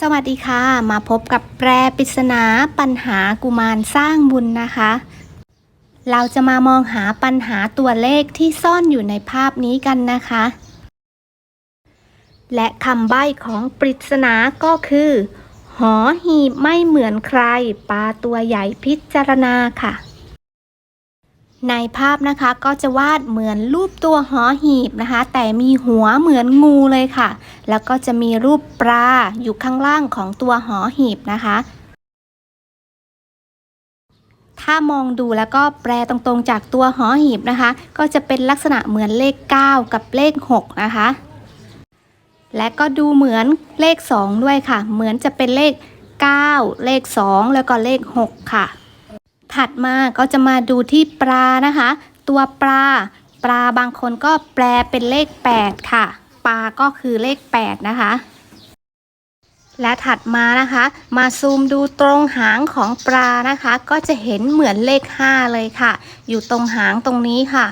สวัสดีค่ะ มาพบกับแปรปริศนาปัญหากุมารสร้างบุญนะคะ เราจะมามองหาปัญหาตัวเลขที่ซ่อนอยู่ในภาพนี้กันนะคะ และคำใบ้ของปริศนาก็คือ หอหีบไม่เหมือนใครปลาตัวใหญ่พิจารณาค่ะ ในภาพนะคะก็จะวาดเหมือนรูปตัวหอหีบนะคะ แต่มีหัวเหมือนงูเลยค่ะ แล้วก็จะมีรูปปลาอยู่ข้างล่างของตัวหอหีบนะคะ ถ้ามองดูแล้วก็แปลตรงๆจากตัวหอหีบนะคะ ก็จะเป็นลักษณะเหมือนเลข 9 กับเลข 6 นะคะ และก็ดูเหมือนเลข 2 ด้วยค่ะ เหมือนจะเป็นเลข 9 เลข 2 แล้วก็เลข 6 ค่ะ ถัดมาก็จะมาดูที่ปลานะคะ ตัวปลา ปลาบางคนก็แปลเป็นเลข 8 ค่ะ ปลาก็คือเลข 8 นะคะ และถัดมานะคะ มาซูมดูตรงหางของปลานะคะ ก็จะเห็นเหมือนเลข 5 เลยค่ะ อยู่ตรงหางตรงนี้ค่ะ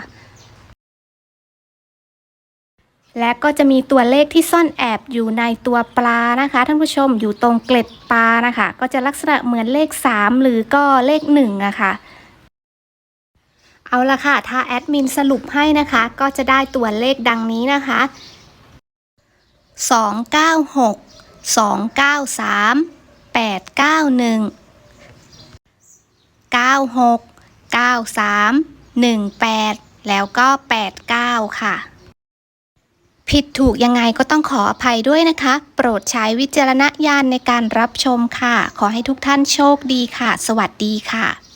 และก็จะมีตัวเลขที่ซ่อนแอบอยู่ในตัวปลานะคะ ท่านผู้ชมอยู่ตรงเกล็ดปลานะคะ ก็จะลักษณะเหมือนเลข 3 หรือก็เลข1อะค่ะเอาละค่ะ ถ้าแอดมินสรุปให้นะคะ ก็จะได้ตัวเลขดังนี้นะคะ 296 293 891 96 93 18 แล้วก็ 89 ค่ะ ผิดถูกยังไงก็ต้องขออภัยด้วยนะคะ โปรดใช้วิจารณญาณในการรับชมค่ะ ขอให้ทุกท่านโชคดีค่ะ สวัสดีค่ะ